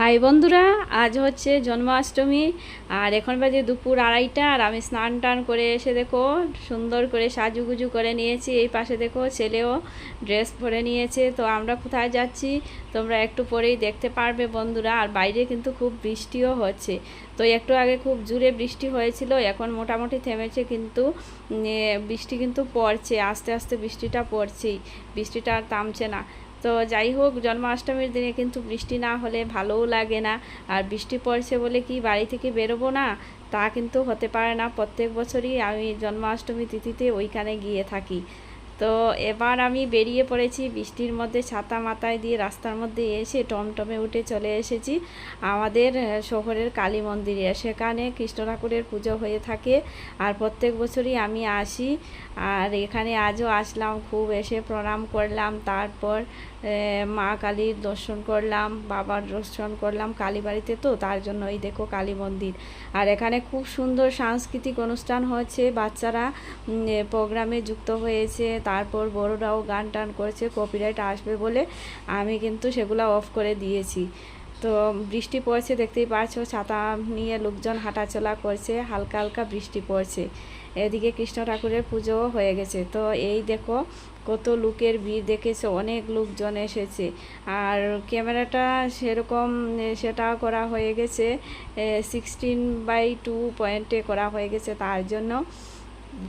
High বন্ধুরা, আজ হচ্ছে জন্মাষ্টমী, আর এখন বাজে দুপুর আড়াইটা, আর আমি স্নান টান করে এসে দেখো, সুন্দর করে সাজুগুজু করে নিয়েছি, এই পাশে দেখো ছেলেও ড্রেস পরে নিয়েছে, তো আমরা কোথায় যাচ্ছি, তোমরা একটু পরেই দেখতে পারবে বন্ধুরা, আর বাইরে কিন্তু খুব বৃষ্টিও হচ্ছে, তো একটু আগে খুব জোরে বৃষ্টি হয়েছিল, এখন মোটামুটি থেমেছে কিন্তু বৃষ্টি কিন্তু পড়ছে, আস্তে আস্তে বৃষ্টিটা পড়ছেই, বৃষ্টিটা আর থামছে না তো যাই হোক, জন্মাষ্টমীর দিনে কিন্তু বৃষ্টি না হলে ভালোও লাগে না। আর বৃষ্টি পড়ছে বলে কি বাড়ি থেকে বেরোবো না? তা কিন্তু হতে পারে না। প্রত্যেক বছরই আমি জন্মাষ্টমী তিথিতে ওইখানে গিয়ে থাকি। তো এবার আমি বেরিয়ে পড়েছি বৃষ্টির মধ্যে ছাতা মাথায় দিয়ে রাস্তার মধ্যে এসে টমটমে উঠে চলে এসেছি। আমাদের শহরের কালী মন্দিরে। সেখানে কৃষ্ণ ঠাকুরের পুজো হয়ে থাকে আর প্রত্যেক বছরই আমি আসি। আর এখানে আজও আসলাম, খুব এসে প্রণাম করলাম। তারপর মা কালীর দর্শন করলাম, বাবার দর্শন করলাম কালীবাড়িতে তো, তার জন্য এই দেখো কালী মন্দির। আর এখানে খুব সুন্দর সাংস্কৃতিক অনুষ্ঠান হয়েছে বাচ্চারা প্রোগ্রামে যুক্ত হয়েছে। তারপর বড়রাও গান টান করেছে কপিরাইট আসবে বলে আমি কিন্তু সেগুলো অফ করে দিয়েছি। তো বৃষ্টি পড়ছে, দেখতেই পাচ্ছ, ছাতা নিয়ে লোকজন হাঁটাচলা করছে, হালকা হালকা বৃষ্টি পড়ছে। এদিকে কৃষ্ণ ঠাকুরের পুজোও হয়ে গেছে। তো এই দেখো, কত লোকের ভিড় দেখেছে, অনেক লোকজন এসেছে। আর ক্যামেরাটা সেরকম, সেটা করা হয়ে গেছে সিক্সটিন বাই টু পয়েন্টে করা হয়ে গেছে তার জন্য।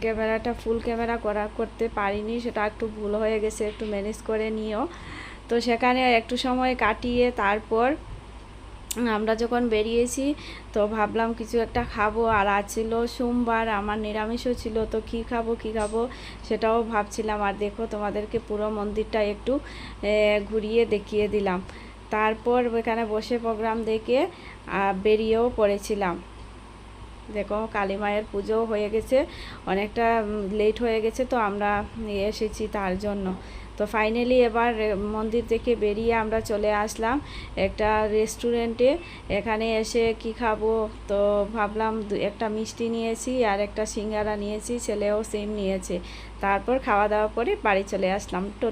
ক্যামেরাটা ফুল ক্যামেরা করা, করতে পারিনি, সেটা একটু ভুল হয়ে গেছে, একটু ম্যানেজ করে নিও। তো সেখানে একটু সময় কাটিয়ে তারপর আমরা যখন বেরিয়েছি, তো ভাবলাম কিছু একটা খাব, আর আজ ছিল সোমবার, আমার নিরামিষও ছিল, তো কী খাব কী খাব, সেটাও ভাবছিলাম। আর দেখো, তোমাদেরকে পুরো মন্দিরটা একটু ঘুরিয়ে দেখিয়ে দিলাম। তারপর ওখানে বসে প্রোগ্রাম দেখে বেরিয়েও পড়েছিলাম। দেখো, কালী মায়ের পুজোও হয়ে গেছে। অনেকটা লেট হয়ে গেছে, তো আমরা এসেছি তার জন্য। তো ফাইনালি এবার মন্দির থেকে বেরিয়ে আমরা চলে আসলাম একটা রেস্টুরেন্টে এখানে এসে কি খাব? তো ভাবলাম একটা মিষ্টি নিয়েছি আর একটা সিঙ্গারা নিয়েছি, ছেলেও সেম নিয়েছে। তারপর খাওয়া দাওয়া করে বাড়ি চলে আসলাম। তো